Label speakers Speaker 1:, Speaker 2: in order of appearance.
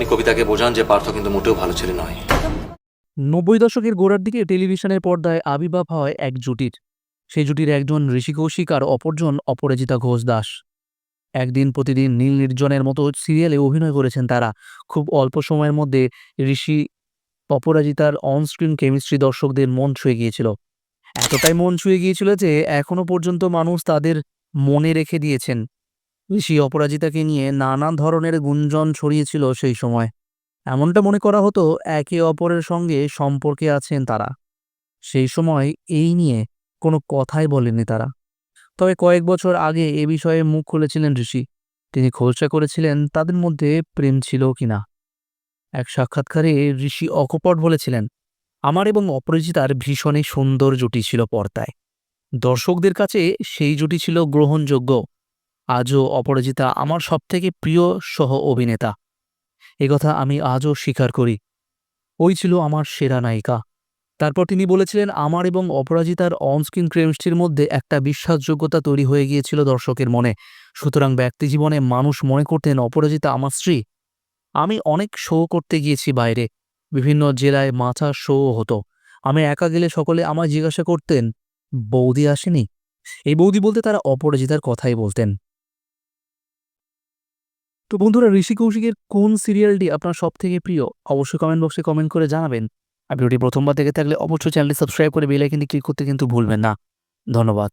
Speaker 1: আপনি কবিতাকে বোঝান যে পার্থ কিন্তু মোটেও ভালো ছেলে নয়।
Speaker 2: নব্বই দশকের গোড়ার দিকে টেলিভিশনের পর্দায় আবির্ভাব হয় এক জুটির। সেই জুটির একজন ঋষি কৌশিক আর অপরজন অপরাজিতা ঘোষ দাস। একদিন প্রতিদিন নীল নির্জনের মতো সিরিয়ালে অভিনয় করেছেন তারা। খুব অল্প সময়ের মধ্যে ঋষি অপরাজিতার অনস্ক্রিন কেমিস্ট্রি দর্শকদের মন ছুঁয়ে গিয়েছিল। এতটাই মন ছুঁয়ে গিয়েছিল যে এখনও পর্যন্ত মানুষ তাদের মনে রেখে দিয়েছেন। ঋষি অপরাজিতাকে নিয়ে নানা ধরনের গুঞ্জন ছড়িয়েছিল সেই সময়। এমনটা মনে করা হতো একে অপরের সঙ্গে সম্পর্কে আছেন তারা। সেই সময় এই নিয়ে কোনো কথাই বলেনি তারা। তবে কয়েক বছর আগে এ বিষয়ে মুখ খুলেছিলেন ঋষি। তিনি খোলসা করেছিলেন তাদের মধ্যে প্রেম ছিল কিনা। এক সাক্ষাৎকারে ঋষি অকপট বলেছিলেন, আমার এবং অপরাজিতার ভীষণই সুন্দর জুটি ছিল পর্দায়। দর্শকদের কাছে সেই জুটি ছিল গ্রহণযোগ্য আজও অপরাজিতা আমার সবথেকে প্রিয় সহ অভিনেতা। একথা আমি আজও স্বীকার করি। ওই ছিল আমার সেরা নায়িকা। তারপর তিনি বলেছিলেন, আমার এবং অপরাজিতার অনস্ক্রিন কেমিস্ট্রির মধ্যে একটা বিশ্বাসযোগ্যতা তৈরি হয়ে গিয়েছিল দর্শকের মনে। সুতরাং ব্যক্তি জীবনে মানুষ মনে করতেন অপরাজিতা আমার স্ত্রী। আমি অনেক শো করতে গিয়েছি বাইরে। বিভিন্ন জেলায় মাথা শো হতো। আমি একা গেলে সকলে আমায় জিজ্ঞাসা করতেন, বৌদি আসেনি? এই বৌদি বলতে তারা অপরাজিতার কথাই বলতেন। তো বন্ধুরা, ঋষি কৌশিকের কোন সিরিয়ালটি আপনার সব থেকে প্রিয়? অবশ্যই কমেন্ট বক্সে কমেন্ট করে জানাবেন। আর ভিডিওটি প্রথমবার দেখে থাকলে অবশ্যই চ্যানেলটি সাবস্ক্রাইব করে বেলাইকিনে ক্লিক করতে কিন্তু ভুলবেন না। ধন্যবাদ।